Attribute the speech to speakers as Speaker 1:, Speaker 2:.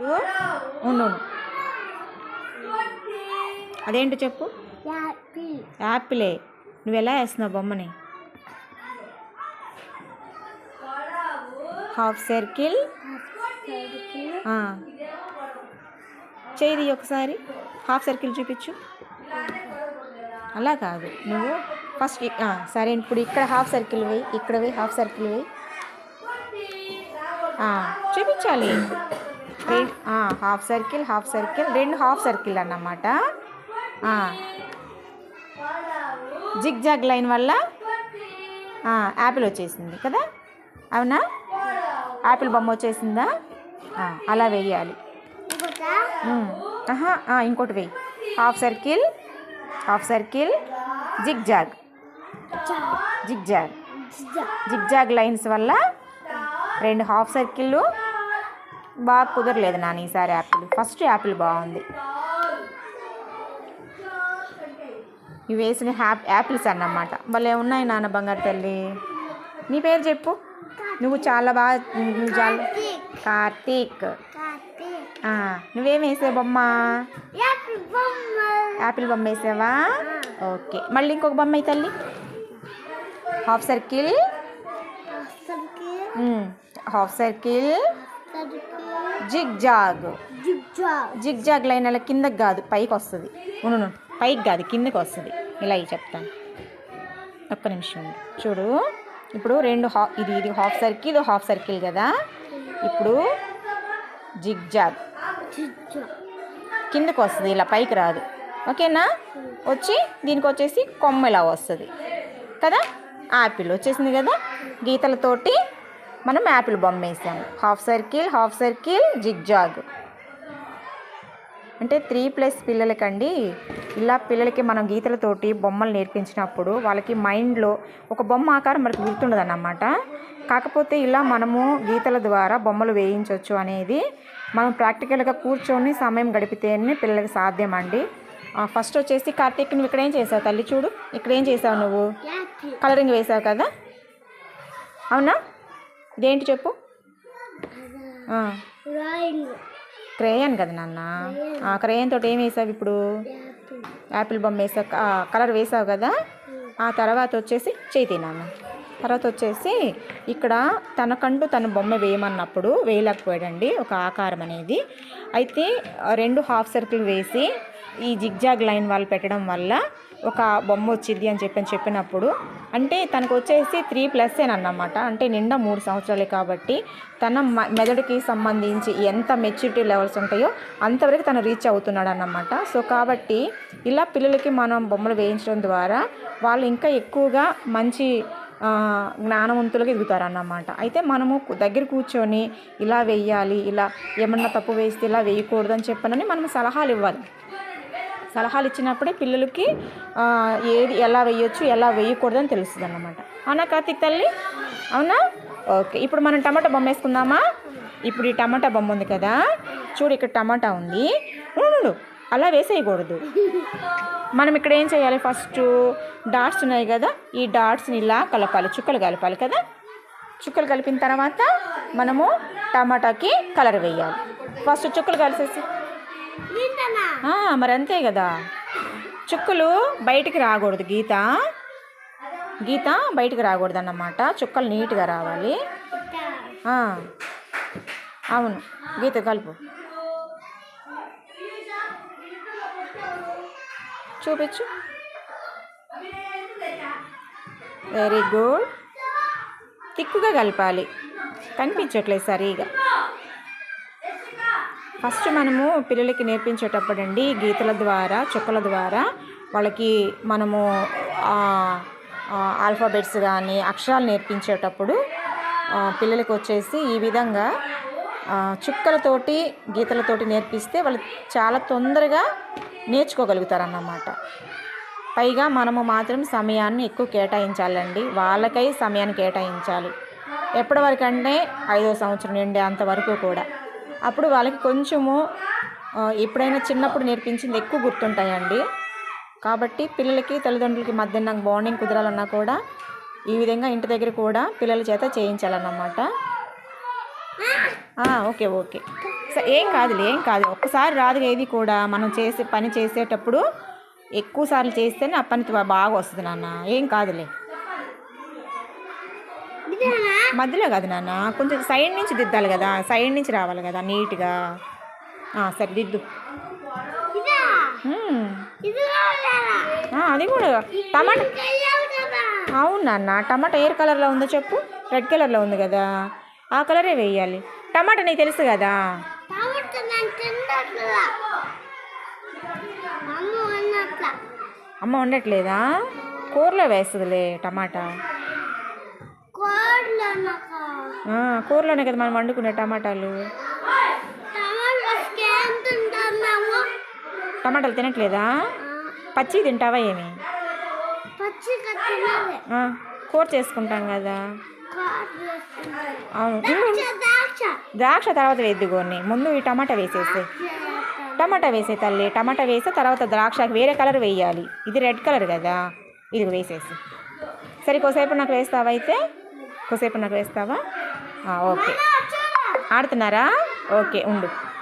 Speaker 1: ఉండు అదేంటి అదేంటో చెప్పు. యాపిలే. నువ్వు ఎలా వేస్తున్నావు బొమ్మని? Half circle. చేయి ఒకసారి. హాఫ్ సర్కిల్ చూపించు. అలా కాదు. నువ్వు ఫస్ట్ ఇ- సరే ఇప్పుడు ఇక్కడ హాఫ్ సర్కిల్ వేయి ఇక్కడ వేయి హాఫ్ సర్కిల్ వేయి. చూపించాలి. హాఫ్ సర్కిల్ హాఫ్ సర్కిల్ రెండు హాఫ్ సర్కిల్ అన్నమాట. జిగ్ జాగ్ లైన్ వల్ల యాపిల్ వచ్చేసింది కదా? అవునా? యాపిల్ బొమ్మ వచ్చేసిందా? అలా వేయాలి. ఆహా, ఇంకోటి వెయ్యి half circle half circle zig zag. Zig zag. Zig zag lines వల్ల రెండు హాఫ్ సర్కిల్లు బాగా కుదరలేదు నాన్న ఈసారి యాపిల్. ఫస్ట్ యాపిల్ బాగుంది. ఇవి వేసిన హ్యాప్ యాపిల్స్ అన్నమాట. భలే ఉన్నాయి నాన్న బంగారు తల్లి. నీ పేరు చెప్పు. నువ్వు చాలా బాగా నువ్వు చాలా కార్తీక్. నువ్వేం వేసావు బొమ్మ? యాపిల్ బొమ్మ. వేసావా? ఓకే. మళ్ళీ ఇంకొక బొమ్మ అయి తల్లి. Half circle. Half circle. Zig zag zig zag line అలా కిందకి కాదు పైకి వస్తుంది. పైకి కాదు కిందకి వస్తుంది. ఇలా ఇవి చెప్తాను. ఒక్క నిమిషం. చూడు ఇప్పుడు రెండు హా ఇది ఇది హాఫ్ సర్కిల్ ఇది హాఫ్ సర్కిల్ కదా? ఇప్పుడు జిగ్ జాగ్ కిందకి వస్తుంది ఇలా పైకి రాదు. ఓకేనా? వచ్చి దీనికి వచ్చేసి కొమ్మ ఇలా వస్తుంది. కదా? యాపిల్ వచ్చేసింది కదా? గీతలతోటి మనం యాపిల్ బొమ్మ వేసాము half circle half circle zig zag. అంటే త్రీ ప్లస్ పిల్లలకండి ఇలా పిల్లలకి మనం గీతలతోటి బొమ్మలు నేర్పించినప్పుడు వాళ్ళకి మైండ్లో ఒక బొమ్మ ఆకారం మనకు గుర్తుండదు అన్నమాట కాకపోతే ఇలా మనము గీతల ద్వారా బొమ్మలు వేయించవచ్చు అనేది మనం ప్రాక్టికల్గా కూర్చొని సమయం గడిపితేనే పిల్లలకి సాధ్యం అండి ఫస్ట్ వచ్చేసి కార్తీక్ నువ్వు ఇక్కడ ఏం చేసావు తల్లి? చూడు ఇక్కడ ఏం చేసావు నువ్వు? కలరింగ్ వేసావు కదా? అవునా? ఇదేంటి చెప్పు? క్రేయన్. కదా నాన్న? ఆ క్రేయన్ తోటి ఏం వేసావు ఇప్పుడు? యాపిల్. బొమ్మ వేసావు ఆ, కలర్ వేసావు కదా? ఆ తర్వాత వచ్చేసి చేతి నాన్న. తర్వాత వచ్చేసి ఇక్కడ తనకంటూ తన బొమ్మ వేయమన్నప్పుడు వేయలేకపోయాడండి ఒక ఆకారం అనేది. అయితే రెండు హాఫ్ సర్కిల్ వేసి ఈ జిగ్జాగ్ లైన్ వాళ్ళు పెట్టడం వల్ల ఒక బొమ్మ వచ్చింది అని చెప్పి చెప్పినప్పుడు అంటే తనకు వచ్చేసి త్రీ ప్లస్ అన్నమాట అంటే నిండా మూడు సంవత్సరాలే కాబట్టి తన మ- మెదడుకి సంబంధించి ఎంత మెచ్యూరిటీ లెవెల్స్ ఉంటాయో అంతవరకు తను రీచ్ అవుతున్నాడు అన్నమాట సో కాబట్టి ఇలా పిల్లలకి మనం బొమ్మలు వేయించడం ద్వారా వాళ్ళు ఇంకా ఎక్కువగా మంచి జ్ఞానవంతులకు జ్ఞానవంతులుగా ఎదుగుతారన్నమాట. అయితే మనము దగ్గర కూర్చొని ఇలా వేయాలి ఇలా ఏమన్నా తప్పు వేస్తే ఇలా వేయకూడదు అని చెప్పనని మనం సలహాలు ఇవ్వాలి. సలహాలు ఇచ్చినప్పుడే పిల్లలకి ఏది ఎలా వేయొచ్చు ఎలా వేయకూడదు అని తెలుస్తుంది అన్నమాట అవునా కార్తీక్ తల్లి? అవునా? ఓకే ఇప్పుడు మనం టమాటా బొమ్మ వేసుకుందామా? ఇప్పుడు ఈ టమాటా బొమ్మ ఉంది కదా చూడు ఇక్కడ టమాటా ఉంది. అలా వేసేయకూడదు. మనం ఇక్కడ ఏం చేయాలి ఫస్ట్? డాట్స్ ఉన్నాయి కదా ఈ డాట్స్ని ఇలా కలపాలి చుక్కలు కలపాలి కదా. చుక్కలు కలిపిన తర్వాత మనము టమాటాకి కలర్ వేయాలి. ఫస్ట్ చుక్కలు కలిసేసి మరి అంతే కదా. చుక్కలు బయటికి రాకూడదు గీత. గీత బయటికి రాకూడదు అన్నమాట చుక్కలు నీట్గా రావాలి. అవును. గీత కలుపు. చూపించు. వెరీ గుడ్ తిక్కుగా కలపాలి. కనిపించట్లేదు సరిగా. ఫస్ట్ మనము పిల్లలకి నేర్పించేటప్పుడు అండి గీతల ద్వారా చుక్కల ద్వారా వాళ్ళకి మనము ఆల్ఫాబెట్స్ కానీ అక్షరాలు నేర్పించేటప్పుడు పిల్లలకి వచ్చేసి ఈ విధంగా చుక్కలతోటి గీతలతోటి నేర్పిస్తే వాళ్ళు చాలా తొందరగా నేర్చుకోగలుగుతారన్నమాట. పైగా మనము మాత్రం సమయాన్ని ఎక్కువ కేటాయించాలండి. వాళ్ళకై సమయాన్ని కేటాయించాలి. ఎప్పటి వరకు అంటే ఐదో సంవత్సరం నుండి అంతవరకు కూడా. అప్పుడు వాళ్ళకి కొంచెము ఎప్పుడైనా చిన్నప్పుడు నేర్పించింది ఎక్కువ గుర్తుంటాయండి. కాబట్టి పిల్లలకి తల్లిదండ్రులకి మధ్య నాకు బాండింగ్ కుదరాలన్నా కూడా ఈ విధంగా ఇంటి దగ్గర కూడా పిల్లల చేత చేయించాలన్నమాట. Okay okay. ఏం కాదులే ఏం కాదు. ఒక్కసారి రాదు ఏది కూడా. మనం చేసే పని చేసేటప్పుడు ఎక్కువ సార్లు చేస్తేనే ఆ పని బాగా వస్తుంది నాన్న. ఏం కాదులే. మధ్యలో కాదు నాన్న. కొంచెం సైడ్ నుంచి దిద్దాలి కదా. సైడ్ నుంచి రావాలి కదా నీట్గా. సరే దిద్దు. అది కూడా. టమాటా అవును నాన్న. టమాటా ఏ కలర్లో ఉందో చెప్పు. రెడ్ కలర్లో ఉంది కదా. ఆ కలరే వేయాలి. టమాటా నీకు తెలుసు కదా.
Speaker 2: అమ్మ
Speaker 1: ఉండట్లేదా కూరలో వేస్తుందిలే టమాటా. కూరలోనే కదా మనం వండుకునే టమాటాలు? టమాటాలు తినట్లేదా? పచ్చి తింటావా ఏమి? కూర చేసుకుంటాం కదా. అవును.
Speaker 2: ద్రాక్ష తర్వాత
Speaker 1: ద్రాక్ష తర్వాత ముందు ఈ టమాటా వేసేస్తే టమాటా వేసే తల్లి. టమాటా వేసి తర్వాత ద్రాక్షకి వేరే కలర్ వేయాలి. ఇది రెడ్ కలర్ కదా. ఇది వేసేసి సరే కొసేపు నాకు వేస్తావా కొసేపు నాకు వేస్తావా? ఓకే. ఆడుతున్నారా? ఓకే ఉండు.